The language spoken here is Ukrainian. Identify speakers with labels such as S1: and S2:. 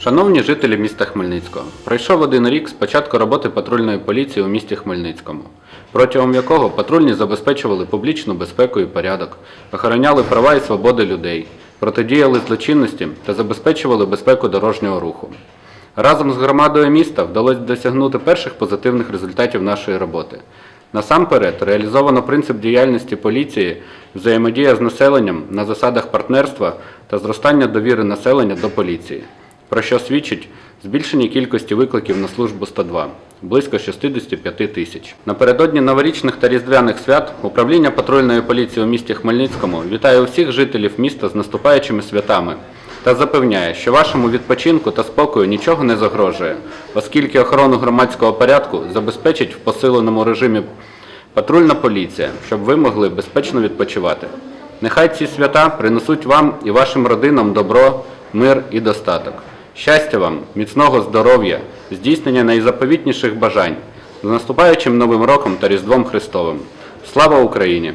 S1: Шановні жителі міста Хмельницького, пройшов один рік з початку роботи патрульної поліції у місті Хмельницькому, протягом якого патрульні забезпечували публічну безпеку і порядок, охороняли права і свободи людей, протидіяли злочинності та забезпечували безпеку дорожнього руху. Разом з громадою міста вдалося досягнути перших позитивних результатів нашої роботи. Насамперед, реалізовано принцип діяльності поліції, взаємодія з населенням на засадах партнерства та зростання довіри населення до поліції, про що свідчить збільшення кількості викликів на службу 102 близько 65 тисяч. Напередодні новорічних та різдвяних свят управління патрульної поліції у місті Хмельницькому вітає усіх жителів міста з наступаючими святами та запевняє, що вашому відпочинку та спокою нічого не загрожує, оскільки охорону громадського порядку забезпечить в посиленому режимі патрульна поліція, щоб ви могли безпечно відпочивати. Нехай ці свята принесуть вам і вашим родинам добро, мир і достаток. Щастя вам, міцного здоров'я, здійснення найзаповітніших бажань з наступаючим Новим роком та Різдвом Христовим. Слава Україні!